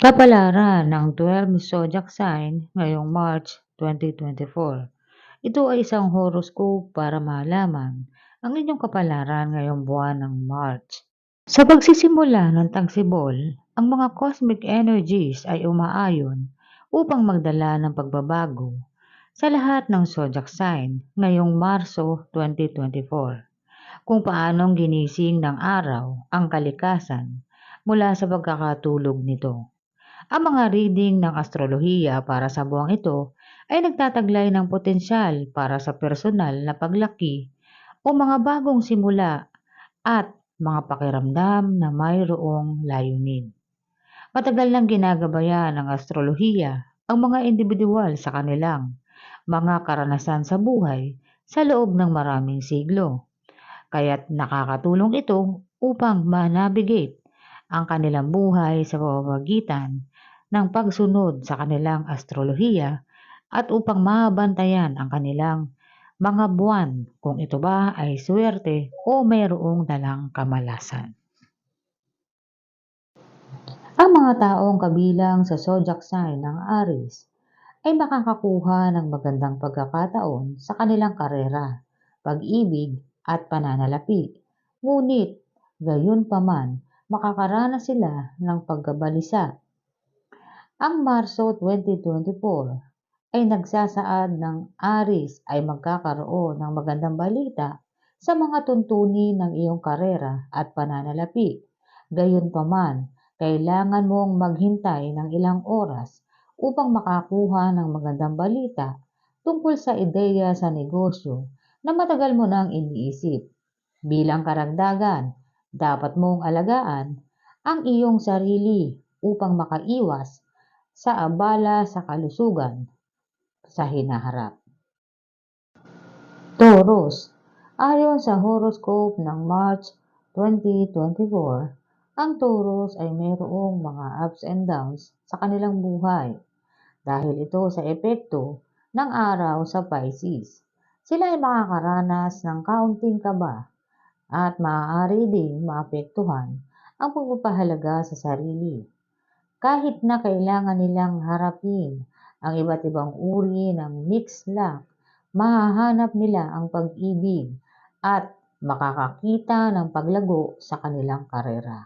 Kapalaran ng 12 zodiac sign ngayong March 2024. Ito ay isang horoscope para malaman ang inyong kapalaran ngayong buwan ng March. Sa pagsisimula ng tagsibol, ang mga cosmic energies ay umaayon upang magdala ng pagbabago sa lahat ng zodiac sign ngayong Marso 2024. Kung paanong ginising ng araw ang kalikasan mula sa pagkakatulog nito. Ang mga reading ng astrolohiya para sa buwang ito ay nagtataglay ng potensyal para sa personal na paglaki o mga bagong simula at mga pakiramdam na mayroong layunin. Matagal nang ginagabayan ng astrolohiya ang mga individual sa kanilang mga karanasan sa buhay sa loob ng maraming siglo. Kaya't nakakatulong ito upang ma-navigate ang kanilang buhay sa pamamagitan ng pagsunod sa kanilang astrolohiya at upang mabantayan ang kanilang mga buwan kung ito ba ay swerte o mayroong dalang kamalasan. Ang mga taong kabilang sa zodiac sign ng Aries ay makakakuha ng magandang pagkakataon sa kanilang karera, pag-ibig at pananalapi. Ngunit, gayon pa man, makakaranas sila ng pagkabalisa ang Marso 2024 ay nagsasaad ng Aris ay magkakaroon ng magandang balita sa mga tuntunin ng iyong karera at pananalapi. Gayunpaman, kailangan mong maghintay ng ilang oras upang makakuha ng magandang balita tungkol sa ideya sa negosyo na matagal mo nang iniisip. Bilang karagdagan, dapat mong alagaan ang iyong sarili upang makaiwas sa abala sa kalusugan sa hinaharap. Taurus, ayon sa horoscope ng March 2024, ang Taurus ay mayroong mga ups and downs sa kanilang buhay dahil ito sa epekto ng araw sa Pisces. Sila ay makakaranas ng kaunting kaba at maaari ding maapektuhan ang pagpapahalaga sa sarili kahit na kailangan nilang harapin ang iba't ibang uri ng mixed luck, mahahanap nila ang pag-ibig at makakakita ng paglago sa kanilang karera.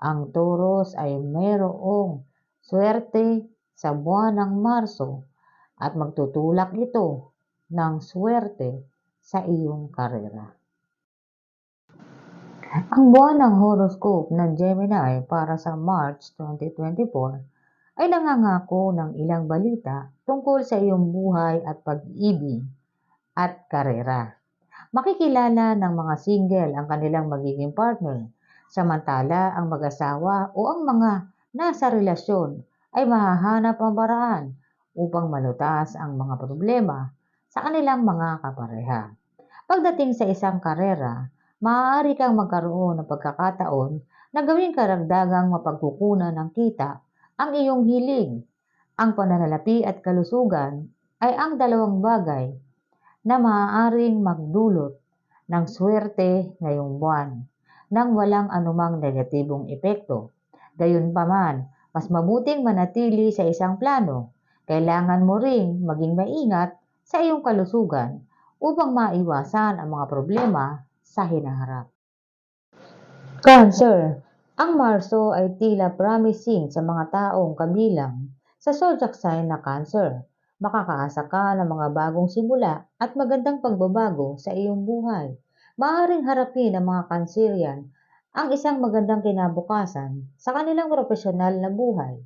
Ang Taurus ay mayroong swerte sa buwan ng Marso at magtutulak ito ng swerte sa iyong karera. Ang buwan ng horoscope ng Gemini para sa March 2024 ay nangangako ng ilang balita tungkol sa iyong buhay at pag-ibig at karera. Makikilala ng mga single ang kanilang magiging partner, samantala ang mag-asawa o ang mga nasa relasyon ay mahahanap ang paraan upang malutas ang mga problema sa kanilang mga kapareha. Pagdating sa isang karera, maaari kang magkaroon ng pagkakataon na gawing karagdagang mapagkukunan ng kita ang iyong hiling. Ang pananalapi at kalusugan ay ang dalawang bagay na maaaring magdulot ng swerte ngayong buwan nang walang anumang negatibong epekto. Gayunpaman, mas mabuting manatili sa isang plano. Kailangan mo ring maging maingat sa iyong kalusugan upang maiwasan ang mga problema sa hinaharap. Cancer. Ang Marso ay tila promising sa mga taong kabilang sa zodiac sign na Cancer. Makakaasa ka ng mga bagong simula at magandang pagbabago sa iyong buhay. Maaring harapin ng mga Cancerian ang isang magandang kinabukasan sa kanilang profesional na buhay.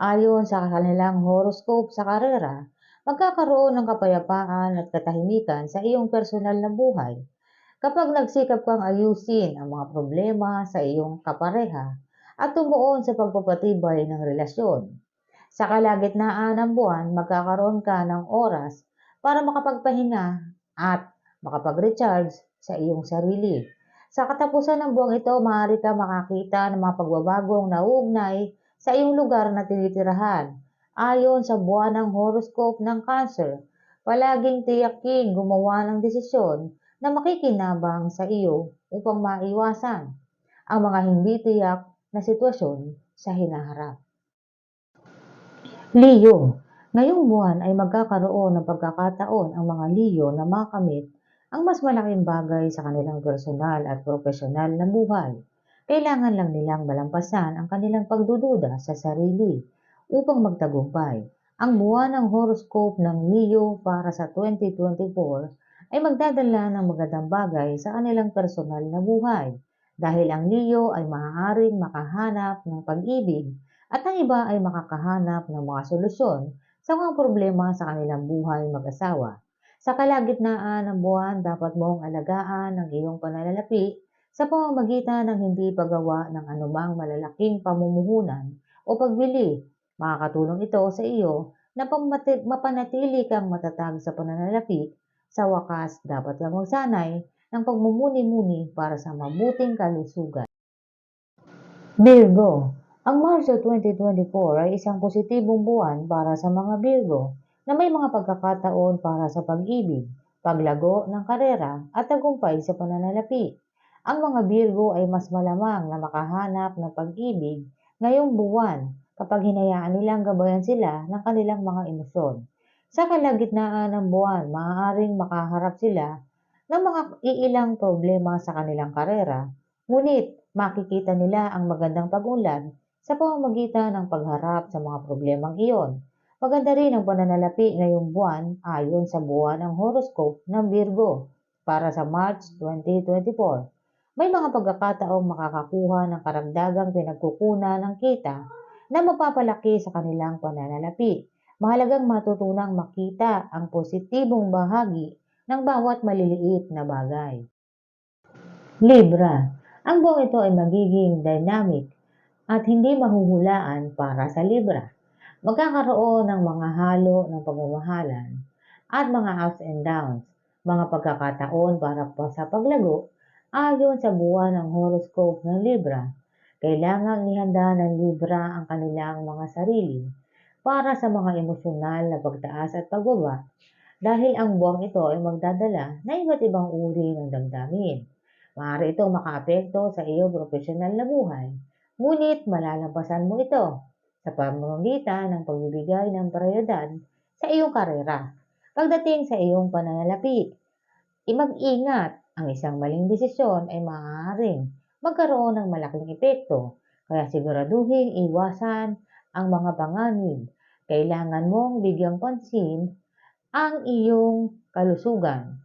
Ayon sa kanilang horoscope sa karera, magkakaroon ng kapayapaan at katahimikan sa iyong personal na buhay. Kapag nagsikap kang ayusin ang mga problema sa iyong kapareha at tumuon sa pagpapatibay ng relasyon. Sa kalagitnaan ng buwan, magkakaroon ka ng oras para makapagpahinga at makapag-recharge sa iyong sarili. Sa katapusan ng buwang ito, maaari ka makakita ng mga pagbabagong nauugnay sa iyong lugar na tinitirahan. Ayon sa buwan ng horoscope ng Cancer, palaging tiyaking gumawa ng desisyon na makikinabang sa iyo upang maiwasan ang mga hindi tiyak na sitwasyon sa hinaharap. Leo, ngayong buwan ay magkakaroon ng pagkakataon ang mga Leo na makamit ang mas malaking bagay sa kanilang personal at profesional na buhay. Kailangan lang nilang malampasan ang kanilang pagdududa sa sarili upang magtagumpay. Ang buwan ng horoscope ng Leo para sa 2024 ay magdadala ng magandang bagay sa kanilang personal na buhay dahil ang Leo ay maaaring makahanap ng pag-ibig at ang iba ay makakahanap ng mga solusyon sa mga problema sa kanilang buhay mag-asawa. Sa kalagitnaan ng buwan, dapat mong alagaan ang iyong pananalapi sa pamamagitan ng hindi paggawa ng anumang malalaking pamumuhunan o pagbili. Makakatulong ito sa iyo na mapanatili kang matatag sa pananalapi. Sa wakas, dapat kang magsanay ng pagmumuni-muni para sa mabuting kalusugan. Virgo, ang Marso 2024 ay isang positibong buwan para sa mga Virgo na may mga pagkakataon para sa pag-ibig, paglago ng karera at tagumpay sa pananalapi. Ang mga Virgo ay mas malamang na makahanap ng pag-ibig ngayong buwan kapag hinayaan nilang gabayan sila ng kanilang mga emosyon. Sa kalagitnaan ng buwan, maaaring makaharap sila ng mga iilang problema sa kanilang karera, ngunit makikita nila ang magandang pag-unlad sa pamamagitan ng pagharap sa mga problemang iyon. Maganda rin ang pananalapi ngayong buwan ayon sa buwan ng horoscope ng Virgo para sa March 2024. May mga pagkakataong makakakuha ng karagdagang pinagkukunan ng kita na mapapalaki sa kanilang pananalapi. Mahalagang matutunang makita ang positibong bahagi ng bawat maliliit na bagay. Libra, ang buong ito ay magiging dynamic at hindi mahuhulaan para sa Libra. Magkakaroon ng mga halo ng pagmamahalan at mga ups and downs, mga pagkakataon para pa sa paglago ayon sa buwan ng horoscope ng Libra. Kailangang ihanda ng Libra ang kanilang mga sarili para sa mga emosyonal na pagtaas at pagbaba dahil ang buwang ito ay magdadala na iba't ibang uri ng damdamin. Maaari itong makaapekto sa iyong profesional na buhay, ngunit malalampasan mo ito sa pamamagitan ng pagbibigay ng prioridad sa iyong karera. Pagdating sa iyong pananalapi, imag-ingat ang isang maling desisyon ay maaaring magkaroon ng malaking epekto, kaya siguraduhin iwasan ang mga panganib. Kailangan mong bigyang pansin ang iyong kalusugan.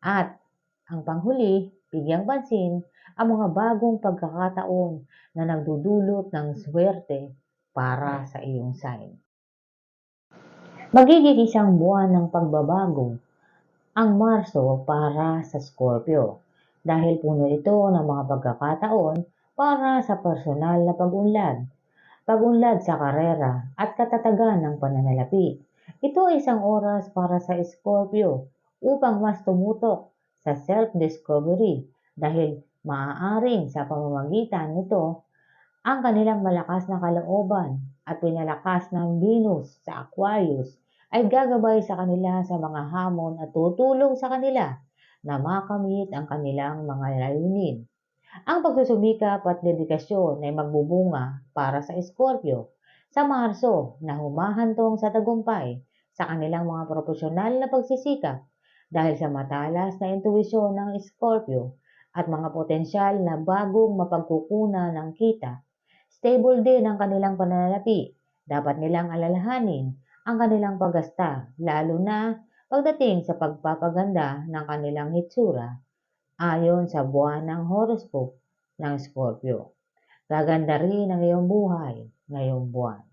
At ang panghuli, bigyang pansin ang mga bagong pagkakataon na nagdudulot ng swerte para sa iyong sign. Magiging isang buwan ng pagbabago ang Marso para sa Scorpio dahil puno ito ng mga pagkakataon para sa personal na pag-unlad, pag-unlad sa karera at katatagan ng pananalapi. Ito ay isang oras para sa Scorpio upang mas tumutok sa self-discovery dahil maaaring sa pamamagitan nito ang kanilang malakas na kalooban at pinalakas ng Venus sa Aquarius ay gagabay sa kanila sa mga hamon at tutulong sa kanila na makamit ang kanilang mga layunin. Ang pagsusumikap at dedikasyon ay magbubunga para sa Scorpio sa Marso na humahantong sa tagumpay sa kanilang mga profesional na pagsisikap dahil sa matalas na intuwisyon ng Scorpio at mga potensyal na bagong mapagkukuna ng kita. Stable din ang kanilang pananalapi. Dapat nilang alalahanin ang kanilang paggasta, lalo na pagdating sa pagpapaganda ng kanilang hitsura ayon sa buwan ng horoscope ng Scorpio. Gaganda rin ang iyong buhay ngayong buwan.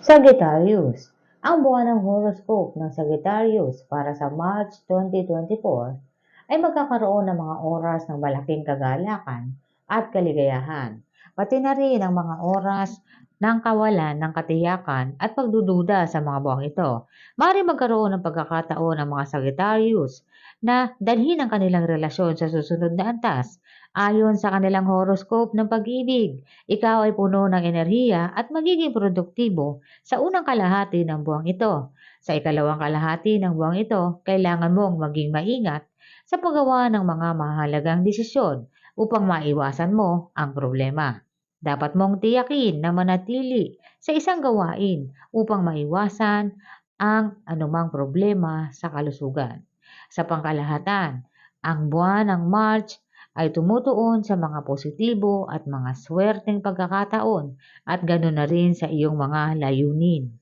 Sagittarius, ang buwan ng horoscope ng Sagittarius para sa March 2024 ay magkakaroon ng mga oras ng malaking kagalakan at kaligayahan, pati na rin ang mga oras ng kawalan ng katiyakan at pagdududa sa mga buwang ito. Mari magkaroon ng pagkakataon ng mga Sagittarius na dalhin ang kanilang relasyon sa susunod na antas ayon sa kanilang horoscope ng pag-ibig. Ikaw ay puno ng enerhiya at magiging produktibo sa unang kalahati ng buwang ito. Sa ikalawang kalahati ng buwang ito, kailangan mong maging maingat sa paggawa ng mga mahalagang desisyon upang maiwasan mo ang problema. dapat mong tiyakin na manatili sa isang gawain upang maiwasan ang anumang problema sa kalusugan. Sa pangkalahatan, ang buwan ng March ay tumutuon sa mga positibo at mga swerteng pagkakataon at ganoon na rin sa iyong mga layunin.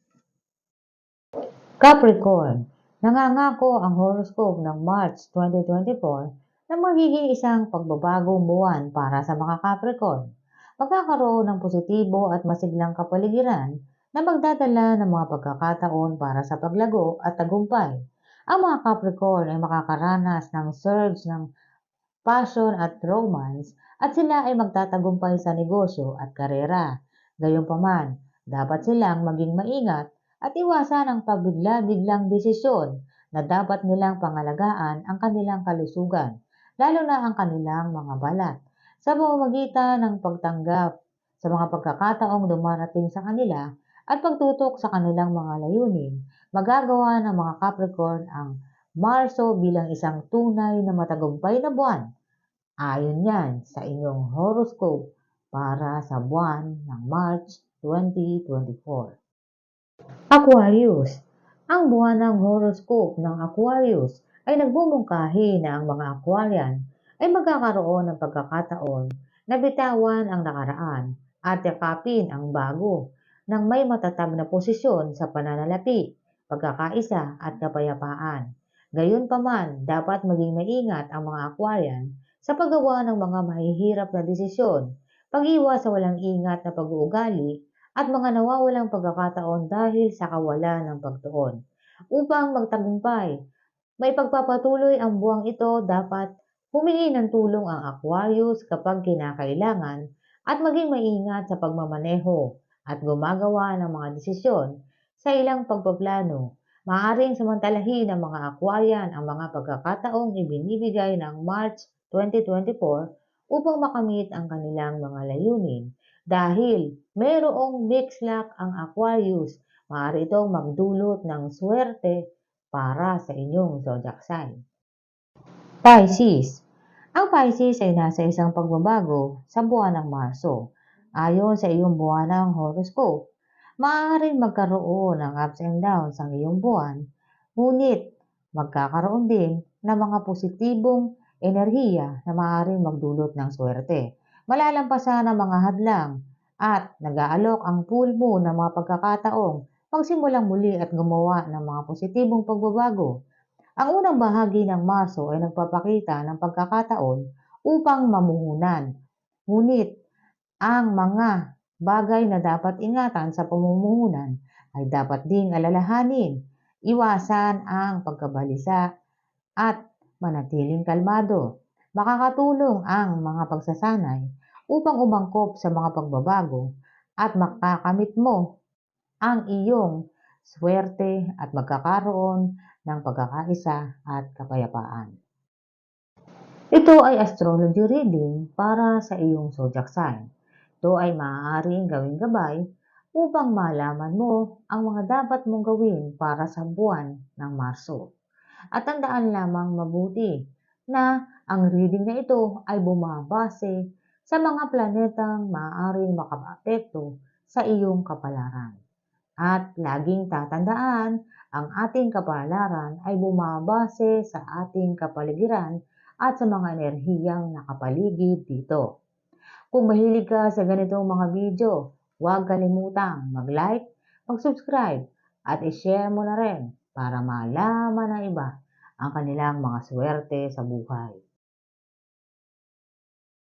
Capricorn, nangangako ang horoscope ng March 2024 na magiging isang pagbabagong buwan para sa mga Capricorn. Magkakaroon ng positibo at masiglang kapaligiran na magdadala ng mga pagkakataon para sa paglago at tagumpay. Ang mga Capricorn ay makakaranas ng surge ng passion at romance at sila ay magtatagumpay sa negosyo at karera. Gayunpaman, dapat silang maging maingat at iwasan ang pabigla-biglang desisyon na dapat nilang pangalagaan ang kanilang kalusugan, lalo na ang kanilang mga balat, sa pamamagitan ng pagtanggap sa mga pagkakataong dumarating sa kanila at pagtutok sa kanilang mga layunin, magagawa ng mga Capricorn ang Marso bilang isang tunay na matagumpay na buwan. Ayon yan sa inyong horoscope para sa buwan ng March 2024. Aquarius. Ang buwan ng horoscope ng Aquarius ay nagbumungkahi na ang mga Aquarian ay magkakaroon ng pagkakataon na bitawan ang nakaraan at yakapin ang bago ng may matatag na posisyon sa pananalapi, pagkakaisa at kapayapaan. Gayunpaman, dapat maging maingat ang mga Aquarian sa paggawa ng mga mahihirap na desisyon, pag-iwas sa walang ingat na pag-uugali at mga nawawalang pagkakataon dahil sa kawalan ng pagtuon. Upang magtagumpay, may pagpapatuloy ang buwang ito dapat humingi ng tulong ang Aquarius kapag kinakailangan at maging maingat sa pagmamaneho at gumagawa ng mga desisyon sa ilang pagpaplano. Maaring samantalahin ng mga Aquarian ang mga pagkakataong ibinibigay ng March 2024 upang makamit ang kanilang mga layunin dahil mayroong mixed luck ang Aquarius, maaari itong magdulot ng swerte para sa inyong zodiac sign. Pisces. Ang Pisces ay nasa isang pagbabago sa buwan ng Marso. Ayon sa iyong buwan ng horoscope, maaaring magkaroon ng ups and downs ang iyong buwan, ngunit magkakaroon din ng mga positibong enerhiya na maaaring magdulot ng swerte malalampasan ang mga hadlang at nag-aalok ang pool mo ng mga pagkakataong magsimulang muli at gumawa ng mga positibong pagbabago. Ang unang bahagi ng Marso ay nagpapakita ng pagkakataon upang mamuhunan. Ngunit ang mga bagay na dapat ingatan sa pamumuhunan ay dapat ding alalahanin, iwasan ang pagkabalisa at manatiling kalmado makakatulong ang mga pagsasanay upang umangkop sa mga pagbabago at makakamit mo ang iyong swerte at magkakaroon ng pagkakaisa at kapayapaan. Ito ay astrology reading para sa iyong zodiac sign. Ito ay maaaring gawing gabay upang malaman mo ang mga dapat mong gawin para sa buwan ng Marso. At tandaan lamang mabuti na ang reading na ito ay bumabase sa mga planetang maaaring makaapekto sa iyong kapalaran. At laging tatandaan, ang ating kapalaran ay bumabase sa ating kapaligiran at sa mga enerhiyang nakapaligid dito. Kung mahilig ka sa ganitong mga video, huwag kalimutang mag-like, mag-subscribe at i-share mo na rin para malaman ng iba ang kanilang mga swerte sa buhay.